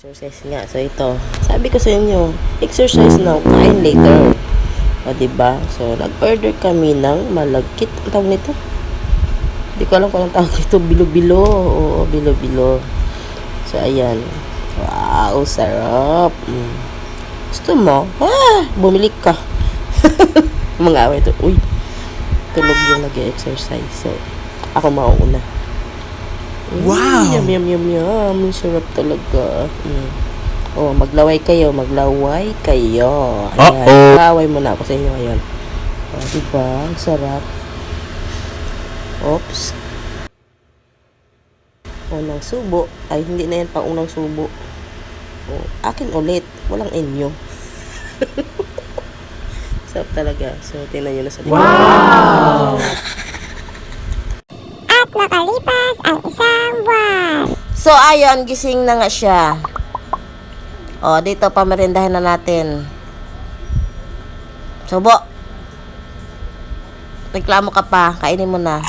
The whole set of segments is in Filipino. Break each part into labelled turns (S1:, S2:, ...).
S1: Exercise nga. So, ito. Sabi ko sa inyo, exercise now, kain later. O, diba? So, nag-order kami ng malagkit. Ang tawag nito? Hindi ko alam kung anong tawag nito. Bilo-bilo. Oo, bilo-bilo. So, ayan. Wow, sarap. Mm. Gusto mo? Ah, bumili ka. Mga away ito. Uy, tulog yung nag-exercise. So, ako mauuna.
S2: Wow!
S1: Yum, yum, yum, yum. Ang Sarap talaga. Mm. Oh, maglaway kayo, maglaway kayo. Ayan.
S2: Uh-oh.
S1: Laway muna ako sa inyo ngayon. Oh, diba? Ang sarap. Oops. Unang subo. Ay, hindi na yan pang unang subo. Oh, akin ulit. Walang inyo. sarap talaga. So, tingnan nyo na sa Wow!
S3: At nakalipas ang isang buwan.
S1: So, ayun, gising na nga siya. O, dito, pamerindahin na natin. Subo. Reklamo ka pa. Kainin mo na.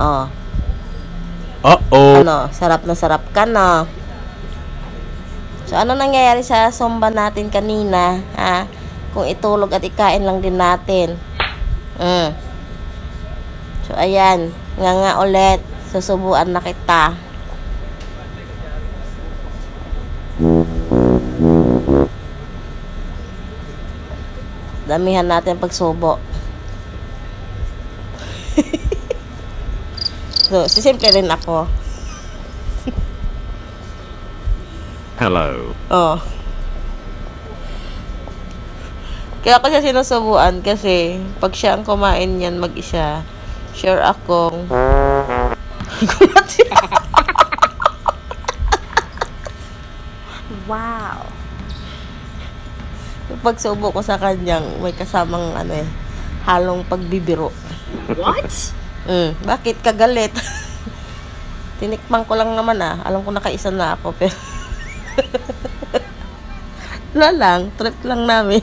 S1: O,
S2: Uh-oh.
S1: ano, sarap na sarap ka, no? So, ano nangyayari sa somba natin kanina, ha? Kung itulog at ikain lang din natin. Mm. So, ayan. Nga nga ulit. Susubuan na kita. Damihan natin pagsubo. so, sisimple rin ako.
S2: Hello.
S1: Oh. Kaya ko siya sinusubuan kasi pag siya ang kumain yan mag-isa, sure akong.
S3: Wow.
S1: Yung pagsubo ko sa kanyang may kasamang ano eh, halong pagbibiro.
S3: What?
S1: Mm, bakit kagalit? Tinikman ko lang naman ah. Alam ko nakaisa na ako pero wala lang, trip lang namin.